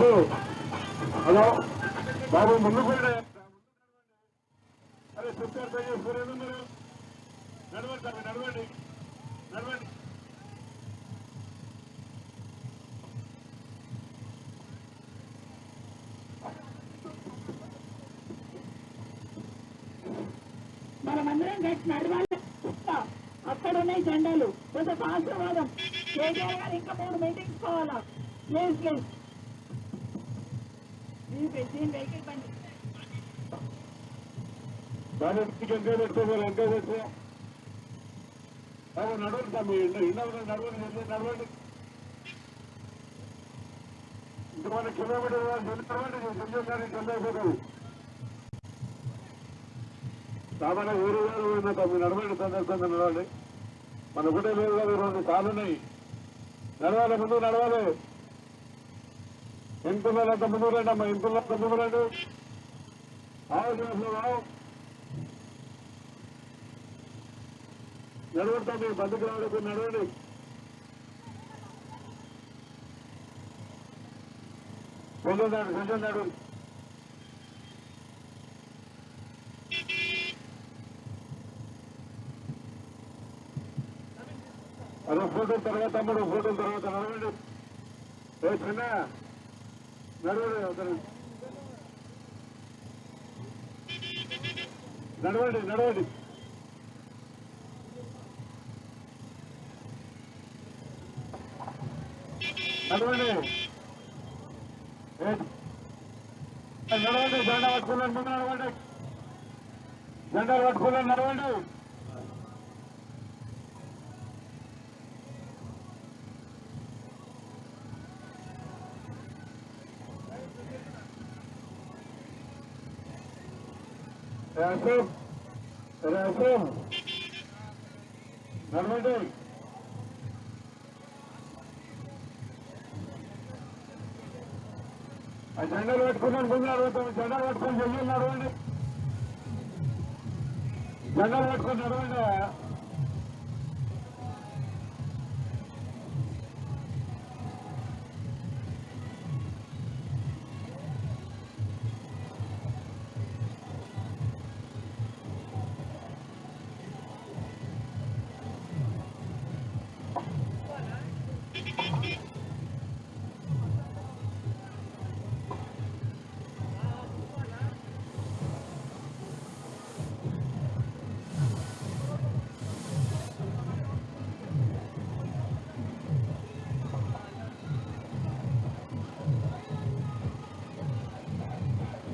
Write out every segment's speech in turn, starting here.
బాబు. Hello. బాబు ముందు కూడా అరే చెప్తారు పై చేసుకునేది మీరు నడవండి నడవండి. నడవండి. మనమందరం గట్టి నడవాలి. అక్కడ ఉన్నాయి జెండాలు. కొంత ఆశీర్వాదం కేటీఆర్ గారు ఇంకా మూడు మీటింగ్స్ పోవాలా? ప్లీజ్ ప్లీజ్ నడవండి తమ్మి ఇంట్లో నడవండి నడవండి ఇంతమంది కిలోమీటర్ సంజయ్ గారి సామాన్య ఊరు గారు ఉన్న తొమ్మిది నడవండి సందర్భంగా నడవండి మన ఒకటే లేదు కదా రెండు సార్లు ఉన్నాయి నడవాలి ముందు నడవాలి ఇంపుల తమ్ముడు ముందు రండి అమ్మా ఎంతున్నారు అంత రండి నడవడతా మీ బతుకు రావడం నడవండి. కొంచెం నాడు కొంచెం నాడు అదే ఫోటో తర్వాత తమ్ముడు ఫోటో తర్వాత నడవండి. ఏ చిన్న నడవండి నడవండి నడవండి. నడవండి. నడవండి జెండా పట్టుకున్నాను ముందు నడవండి. జెండా పట్టుకున్నాను నడవండి. రాసం రాసం నడవండి ఆ జెండాలు పెట్టుకున్నాను ముందు నడవతాను జెండాలు పట్టుకొని చెయ్యి నడవండి. జెండాలు పెట్టుకుని నడవండి.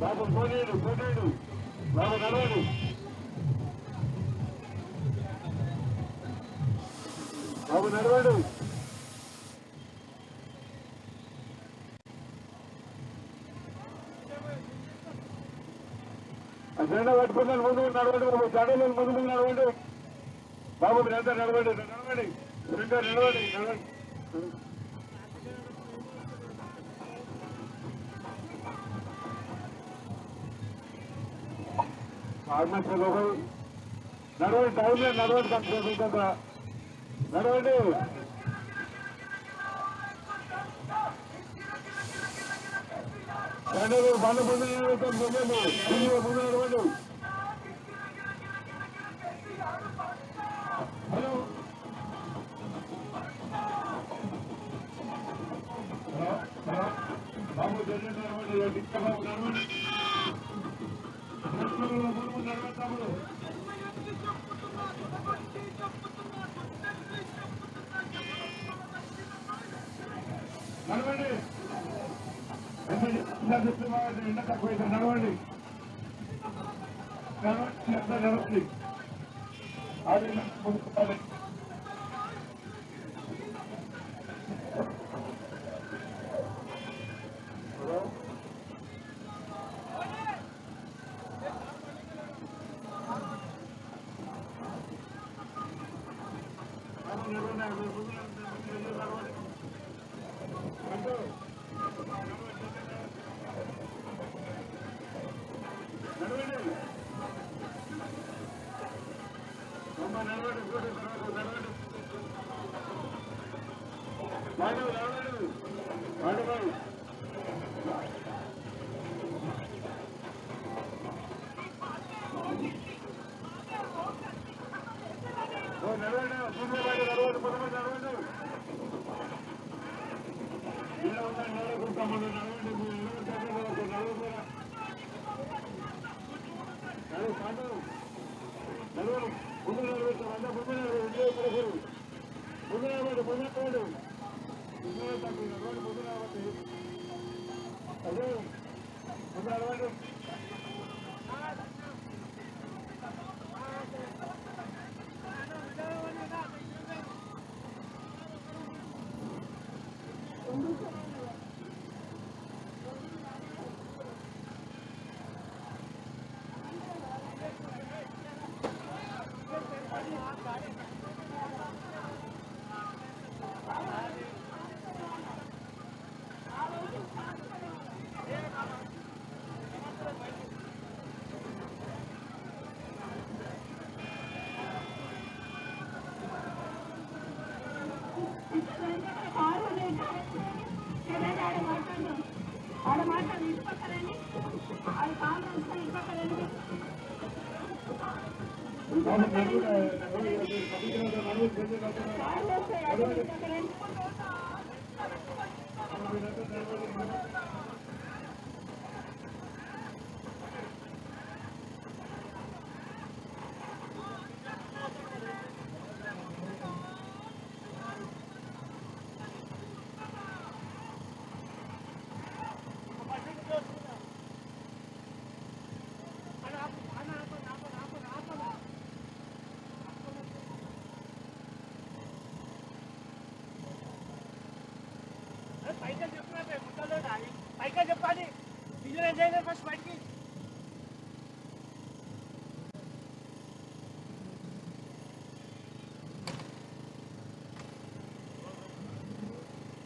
బాబు పోనీడు పోనీడు. బాబు నడవండి. బాబు నడవండి. ఆ జెండా పట్టుకున్నాను ముందు నడవండి బాబు. జెండాలు ముందు ముందు నడవండి. బాబు మీరంతా నడవండి నడవండి. మీరంతా నడవండి నడవండి. ఆర్మీ లోకల్ నడవండి టైంలో నడవండి కనుక నడవండి. రెండు బండ ముందు ముందు నడవండి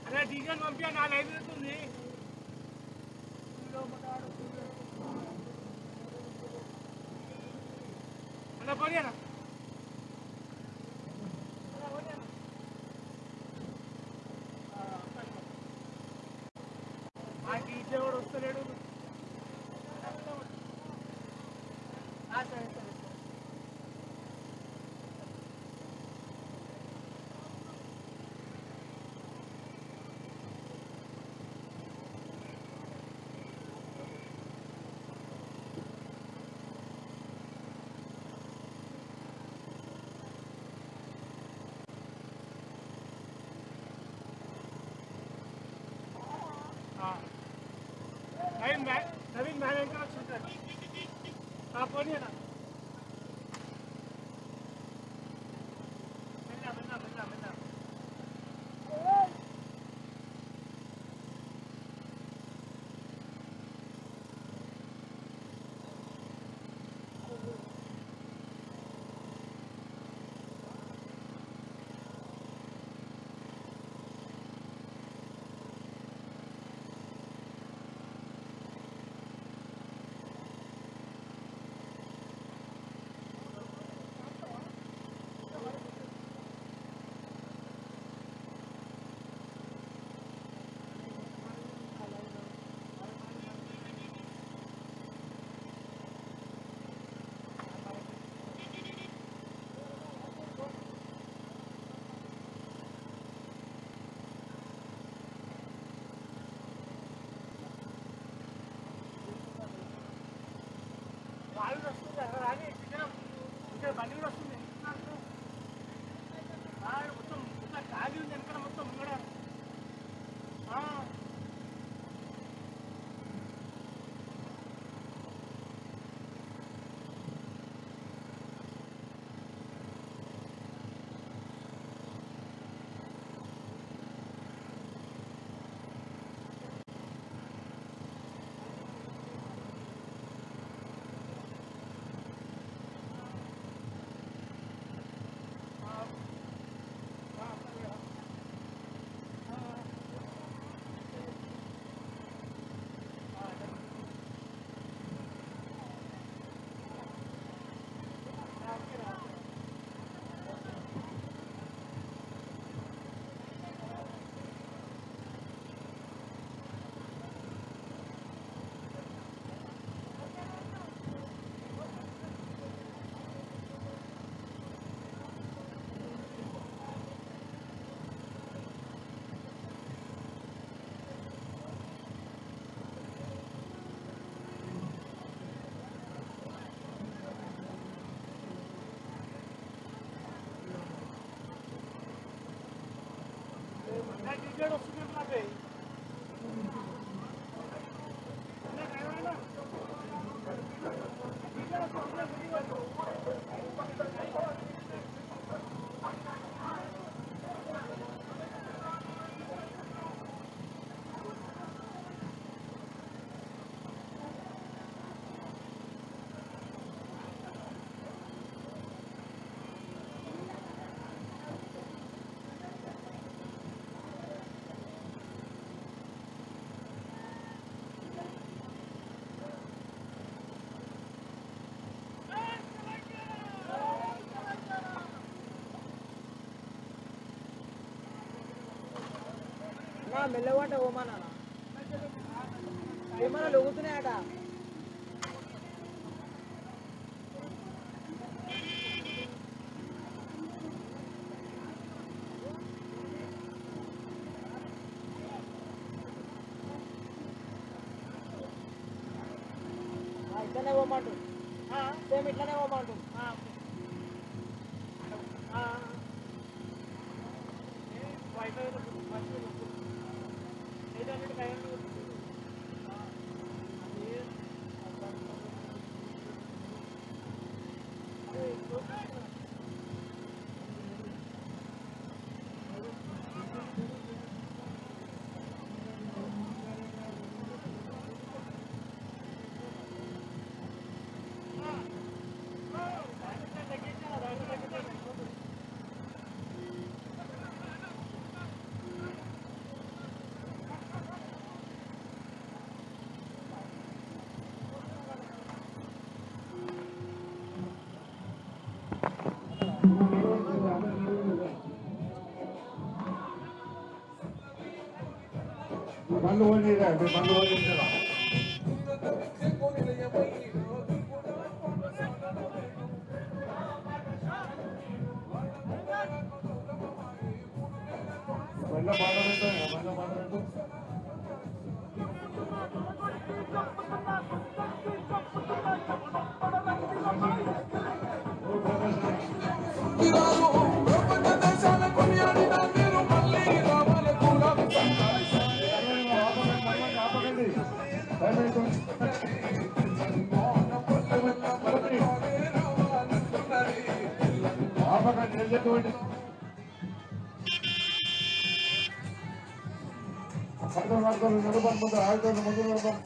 अरे डीजल पंपिया ना लाइब्रेरी 昨天的 నా ఓమానా? ఏమన్నా లొగుతున్నాయట? ఇట్లనే పోమంటు సేమ్ ఇట్లనే పోమంటు వైఫై ఏదంటే trying to పోనీ బండ్లు పోనీ బండ్ల పడతాం పడతాం నడుపని ముందు ఆగుతాను ముందు నడుపం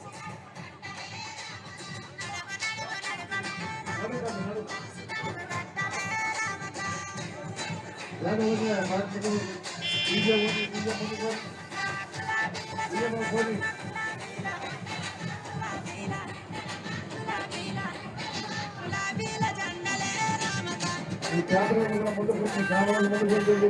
ఈ కెమెరా ముందు కూర్చొని కెమెరా ముందు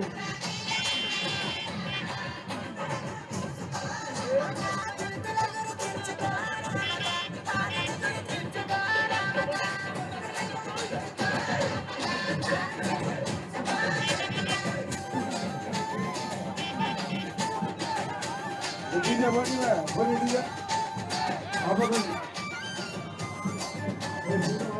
What is it?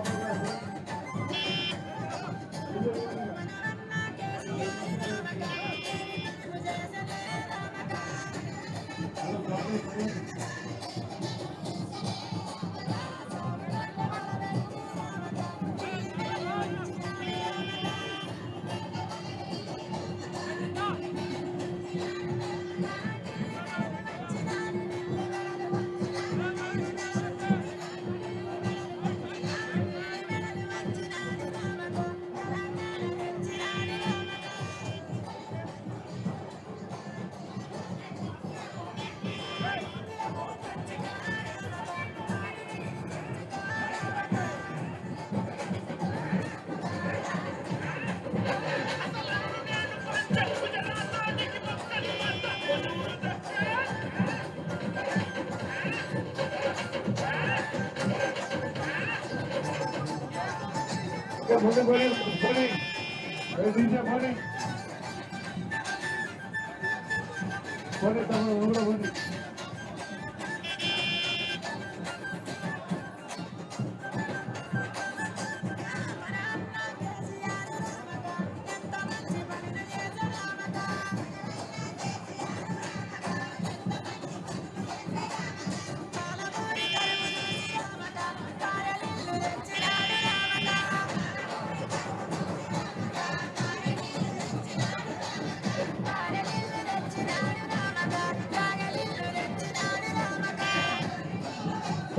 ফোনে ফোনে ফোনে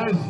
Yes.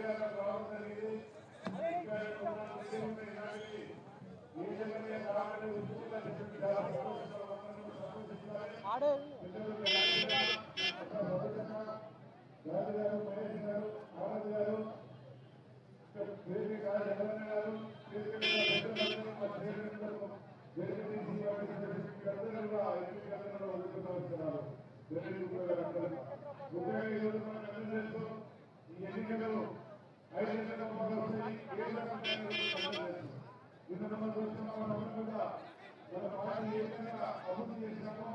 అధికార భావం కలిగి ముఖ్యంగా ఈ ఎన్నికలు ఐదేళ్ళ కాలం ఏళ్ళ కాలం ఇంత మంది వచ్చిన వాళ్ళందరూ కూడా అభివృద్ధి చేసినామో